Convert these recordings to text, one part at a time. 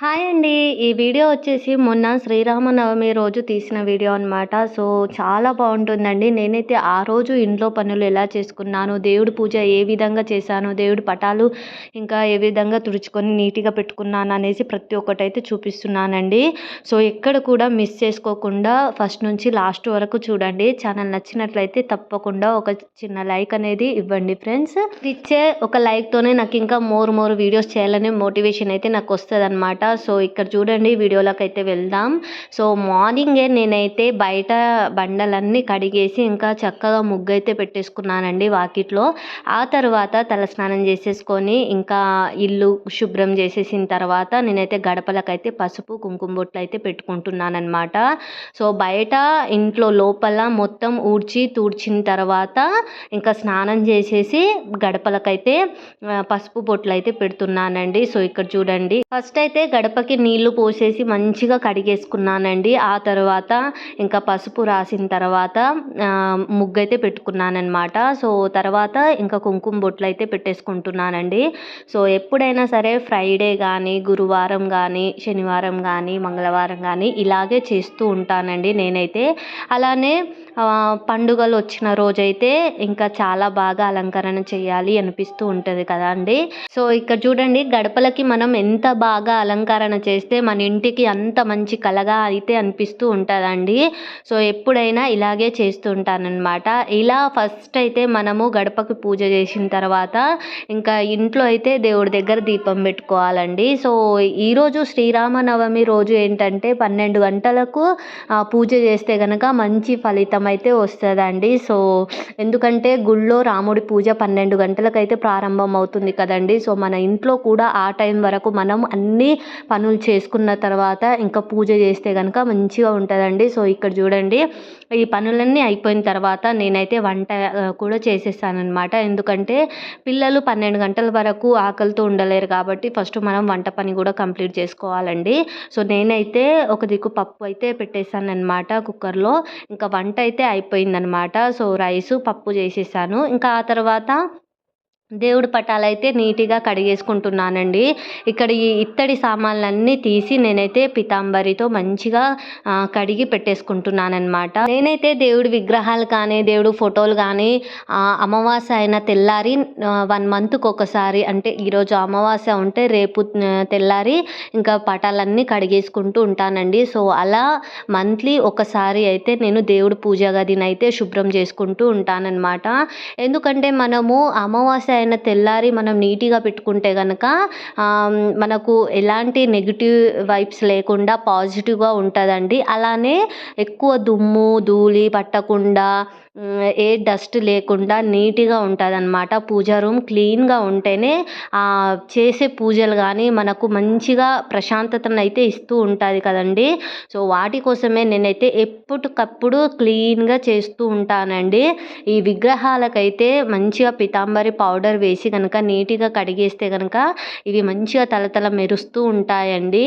Hi అండి. ఈ video వచ్చేసి మొన్న శ్రీరామనవమి రోజు తీసిన వీడియో అనమాట సో చాలా బాగుంటుందండి. నేనైతే ఆ రోజు ఇంట్లో పనులు ఎలా చేసుకున్నాను దేవుడి పూజ ఏ విధంగా చేశాను దేవుడి పటాలు ఇంకా ఏ విధంగా తుడుచుకొని నీట్గా పెట్టుకున్నాను అనేసి ప్రతి ఒక్కటి అయితే చూపిస్తున్నానండి. సో ఎక్కడ కూడా మిస్ చేసుకోకుండా ఫస్ట్ నుంచి లాస్ట్ వరకు చూడండి. ఛానల్ నచ్చినట్లయితే తప్పకుండా ఒక చిన్న లైక్ అనేది ఇవ్వండి ఫ్రెండ్స్. ఇచ్చే ఒక లైక్తోనే నాకు ఇంకా మోర్ మోర్ వీడియోస్ చేయాలనే మోటివేషన్ అయితే నాకు వస్తుంది అనమాట సో ఇక్కడ చూడండి వీడియోలోకి అయితే వెళ్దాం. సో మార్నింగే నేనైతే బయట బండలన్నీ కడిగేసి ఇంకా చక్కగా ముగ్గు అయితే పెట్టేసుకున్నానండి వాకిట్లో. ఆ తర్వాత తలస్నానం చేసేసుకొని ఇంకా ఇల్లు శుభ్రం చేసేసిన తర్వాత నేనైతే గడపలకైతే పసుపు కుంకుమ బొట్లు అయితే పెట్టుకుంటున్నాను సో బయట ఇంట్లో లోపల మొత్తం ఊడ్చి తూడ్చిన తర్వాత ఇంకా స్నానం చేసేసి గడపలకైతే పసుపు బొట్లు అయితే పెడుతున్నానండి. సో ఇక్కడ చూడండి. ఫస్ట్ అయితే గడపకి నీళ్ళు పోసేసి మంచిగా కడిగేసుకున్నానండి. ఆ తర్వాత ఇంకా పసుపు రాసిన తర్వాత ముగ్గు అయితే పెట్టుకున్నానమాట సో తర్వాత ఇంకా కుంకుమ బొట్లు అయితే పెట్టేసుకుంటున్నానండి. సో ఎప్పుడైనా సరే ఫ్రైడే కానీ గురువారం కానీ శనివారం కానీ మంగళవారం కానీ ఇలాగే చేస్తూ ఉంటానండి నేనైతే. అలానే పండుగలు వచ్చిన రోజైతే ఇంకా చాలా బాగా అలంకరణ చేయాలి అనిపిస్తూ ఉంటుంది కదా అండి. సో ఇక్కడ చూడండి గడపలకి మనం ఎంత బాగా అలంకరణ అలంకరణ చేస్తే మన ఇంటికి అంత మంచి కలగా అయితే అనిపిస్తూ ఉంటుందండి. సో ఎప్పుడైనా ఇలాగే చేస్తూ ఉంటానన్నమాట. ఇలా ఫస్ట్ అయితే మనము గడపకి పూజ చేసిన తర్వాత ఇంకా ఇంట్లో అయితే దేవుడి దగ్గర దీపం పెట్టుకోవాలండి. సో ఈరోజు శ్రీరామనవమి రోజు ఏంటంటే పన్నెండు గంటలకు పూజ చేస్తే కనుక మంచి ఫలితం అయితే వస్తుందండి. సో ఎందుకంటే గుళ్ళో రాముడి పూజ పన్నెండు గంటలకైతే ప్రారంభం అవుతుంది కదండి. సో మన ఇంట్లో కూడా ఆ టైం వరకు మనం అన్నీ పనులు చేసుకున్న తర్వాత ఇంకా పూజ చేస్తే కనుక మంచిగా ఉంటుందండి. సో ఇక్కడ చూడండి ఈ పనులన్నీ అయిపోయిన తర్వాత నేనైతే వంట కూడా చేసేసానమాట ఎందుకంటే పిల్లలు పన్నెండు గంటల వరకు ఆకలితో ఉండలేరు కాబట్టి ఫస్ట్ మనం వంట పని కూడా కంప్లీట్ చేసుకోవాలండి. సో నేనైతే ఒక దిక్కు పప్పు అయితే పెట్టేశాను అనమాట కుక్కర్లో. ఇంకా వంట అయితే అయిపోయిందనమాట సో రైసు పప్పు చేసేసాను. ఇంకా ఆ తర్వాత దేవుడి పటాలైతే నీట్గా కడిగేసుకుంటున్నానండి. ఇక్కడ ఈ ఇత్తడి సామాన్లన్నీ తీసి నేనైతే పితాంబరితో మంచిగా కడిగి పెట్టేసుకుంటున్నానమాట నేనైతే దేవుడి విగ్రహాలు కానీ దేవుడు ఫోటోలు కానీ అమావాస్య అయిన తెల్లారి వన్ మంత్కి ఒకసారి అంటే ఈరోజు అమావాస్య ఉంటే రేపు తెల్లారి ఇంకా పటాలన్నీ కడిగేసుకుంటూ ఉంటానండి. సో అలా మంత్లీ ఒకసారి అయితే నేను దేవుడి పూజ గదిని అయితే శుభ్రం చేసుకుంటూ ఉంటానన్నమాట. ఎందుకంటే మనము అమావాస్య అయిన తెల్లారి మనం నీట్గా పెట్టుకుంటే కనుక మనకు ఎలాంటి నెగిటివ్ వైబ్స్ లేకుండా పాజిటివ్గా ఉంటుందండి. అలానే ఎక్కువ దుమ్ము ధూళి పట్టకుండా ఏ డస్ట్ లేకుండా నీట్గా ఉంటుంది అనమాట పూజ రూమ్ క్లీన్గా ఉంటేనే చేసే పూజలు కానీ మనకు మంచిగా ప్రశాంతతను అయితే ఇస్తూ ఉంటుంది కదండి. సో వాటి కోసమే నేనైతే ఎప్పటికప్పుడు క్లీన్గా చేస్తూ ఉంటానండి. ఈ విగ్రహాలకైతే మంచిగా పితాంబరి పౌడర్ వేసి కనుక నీట్గా కడిగేస్తే కనుక ఇవి మంచిగా తలతల మెరుస్తూ ఉంటాయండి.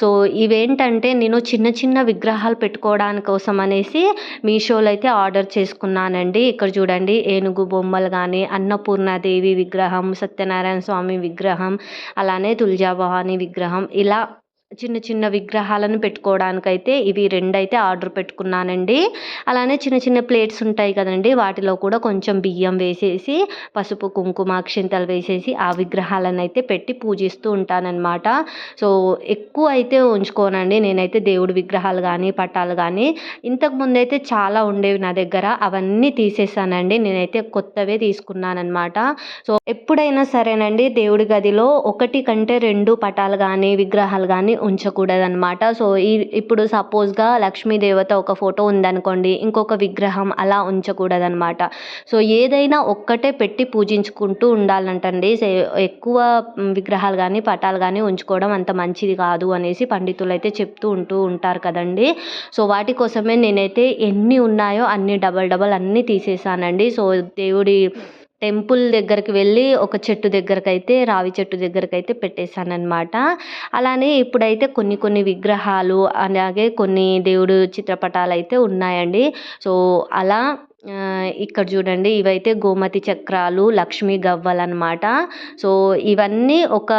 సో ఇవేంటంటే నేను చిన్న చిన్న విగ్రహాలు పెట్టుకోవడానికి కోసం అనేసి మీషోలో అయితే ఆర్డర్ చేసుకున్నానండి. ఇక్కడ చూడండి ఏనుగు బొమ్మలు కానీ అన్నపూర్ణాదేవి విగ్రహం సత్యనారాయణ స్వామి విగ్రహం అలానే తులజాభవాని విగ్రహం ఇలా చిన్న చిన్న విగ్రహాలను పెట్టుకోవడానికైతే ఇవి రెండు అయితే ఆర్డర్ పెట్టుకున్నానండి. అలానే చిన్న చిన్న ప్లేట్స్ ఉంటాయి కదండి వాటిలో కూడా కొంచెం బియ్యం వేసేసి పసుపు కుంకుమ అక్షింతలు వేసేసి ఆ విగ్రహాలను అయితే పెట్టి పూజిస్తూ ఉంటానన్నమాట. సో ఎక్కువ అయితే ఉంచుకోనండి. నేనైతే దేవుడి విగ్రహాలు కానీ పటాలు కానీ ఇంతకు ముందు అయితే చాలా ఉండేవి నా దగ్గర. అవన్నీ తీసేసానండి. నేనైతే కొత్తవే తీసుకున్నానమాట సో ఎప్పుడైనా సరేనండి దేవుడి గదిలో ఒకటి కంటే రెండు పటాలు కానీ విగ్రహాలు కానీ ఉంచకూడదనమాట సో ఈ ఇప్పుడు సపోజ్గా లక్ష్మీదేవత ఒక ఫోటో ఉందనుకోండి ఇంకొక విగ్రహం అలా ఉంచకూడదనమాట సో ఏదైనా ఒక్కటే పెట్టి పూజించుకుంటూ ఉండాలంటండి. ఎక్కువ విగ్రహాలు కానీ పటాలు కానీ ఉంచుకోవడం అంత మంచిది కాదు అనేసి పండితులు అయితే చెప్తూ ఉంటూ ఉంటారు కదండి. సో వాటి కోసమే నేనైతే ఎన్ని ఉన్నాయో అన్ని డబల్ డబల్ అన్నీ తీసేసానండి. సో దేవుడి టెంపుల్ దగ్గరికి వెళ్ళి ఒక చెట్టు దగ్గరకు అయితే రావి చెట్టు దగ్గరకు అయితే పెట్టేశానమాట అలానే ఇప్పుడైతే కొన్ని కొన్ని విగ్రహాలు అలాగే కొన్ని దేవుడు చిత్రపటాలు అయితే ఉన్నాయండి. సో అలా ఇక్కడ చూడండి ఇవైతే గోమతి చక్రాలు లక్ష్మీ గవ్వలు అనమాట సో ఇవన్నీ ఒక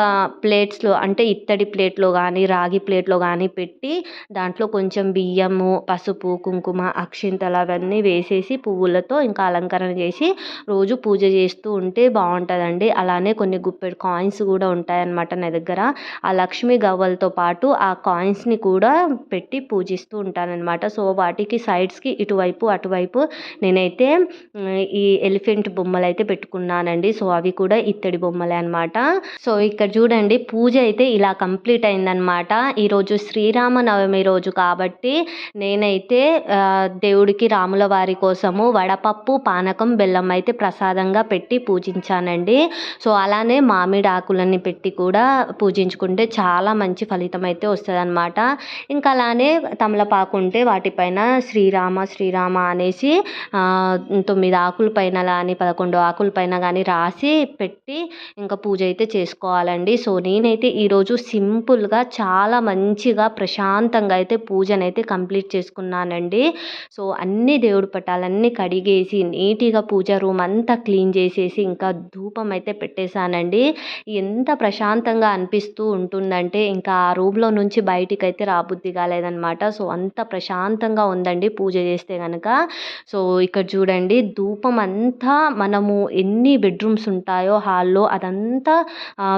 ప్లేట్స్లో అంటే ఇత్తడి ప్లేట్లో కానీ రాగి ప్లేట్లో కానీ పెట్టి దాంట్లో కొంచెం బియ్యము పసుపు కుంకుమ అక్షింతలు అవన్నీ వేసేసి పువ్వులతో ఇంకా అలంకరణ చేసి రోజు పూజ చేస్తూ ఉంటే బాగుంటుందండి. అలానే కొన్ని గుప్పెడు కాయిన్స్ కూడా ఉంటాయన్నమాట నా దగ్గర. ఆ లక్ష్మీ గవ్వలతో పాటు ఆ కాయిన్స్ని కూడా పెట్టి పూజిస్తూ ఉంటానన్నమాట. సో వాటికి సైడ్స్కి ఇటువైపు అటువైపు నేను నేనైతే ఈ ఎలిఫెంట్ బొమ్మలు అయితే పెట్టుకున్నానండి. సో అవి కూడా ఇత్తడి బొమ్మలే అనమాట సో ఇక్కడ చూడండి పూజ అయితే ఇలా కంప్లీట్ అయిందనమాట ఈరోజు శ్రీరామనవమి రోజు కాబట్టి నేనైతే దేవుడికి రాముల వారి కోసము వడపప్పు పానకం బెల్లం అయితే ప్రసాదంగా పెట్టి పూజించానండి. సో అలానే మామిడి ఆకులని పెట్టి కూడా పూజించుకుంటే చాలా మంచి ఫలితం అయితే వస్తుంది అనమాట ఇంకా అలానే తమలపాకు ఉంటే వాటిపైన శ్రీరామ శ్రీరామ అనేసి తొమ్మిది ఆకుల పైన కానీ పదకొండు ఆకుల పైన కానీ రాసి పెట్టి ఇంకా పూజ అయితే చేసుకోవాలండి. సో నేనైతే ఈరోజు సింపుల్గా చాలా మంచిగా ప్రశాంతంగా అయితే పూజనైతే కంప్లీట్ చేసుకున్నానండి. సో అన్ని దేవుడి పటాలన్నీ కడిగేసి నీట్గా పూజ రూమ్ అంతా క్లీన్ చేసేసి ఇంకా ధూపం అయితే పెట్టేశానండి. ఎంత ప్రశాంతంగా అనిపిస్తూ ఉంటుందంటే ఇంకా ఆ రూమ్లో నుంచి బయటికి అయితే రాబుద్ది కాలేదనమాట సో అంత ప్రశాంతంగా ఉందండి పూజ చేస్తే కనుక సో ఇక్కడ చూడండి ధూపం అంతా మనము ఎన్ని బెడ్రూమ్స్ ఉంటాయో హాల్లో అదంతా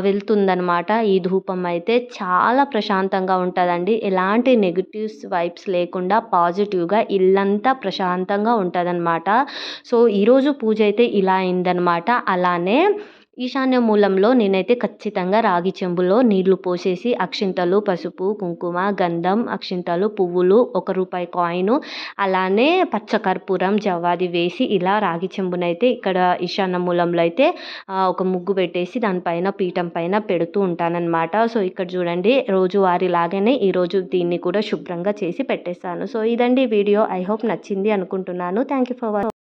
వెళ్తుందనమాట ఈ ధూపం అయితే చాలా ప్రశాంతంగా ఉంటుందండి. ఎలాంటి నెగిటివ్స్ వైబ్స్ లేకుండా పాజిటివ్గా ఇల్లంతా ప్రశాంతంగా ఉంటుందన్నమాట. సో ఈరోజు పూజ అయితే ఇలా అయిందనమాట అలానే ఈశాన్య మూలంలో నేనైతే ఖచ్చితంగా రాగి చెంబులో నీళ్ళు పోసేసి అక్షింతలు పసుపు కుంకుమ గంధం అక్షింతలు పువ్వులు ఒక రూపాయి కాయిన్ అలానే పచ్చకర్పూరం జవ్వాది వేసి ఇలా రాగి చెంబునైతే ఇక్కడ ఈశాన్య మూలంలో అయితే ఒక ముగ్గు పెట్టేసి దానిపైన పీఠం పైన పెడుతూ ఉంటానన్నమాట. సో ఇక్కడ చూడండి రోజువారి లాగానే ఈరోజు దీన్ని కూడా శుభ్రంగా చేసి పెట్టేస్తాను సో ఇదండి వీడియో. ఐ హోప్ నచ్చింది అనుకుంటున్నాను. Thank you for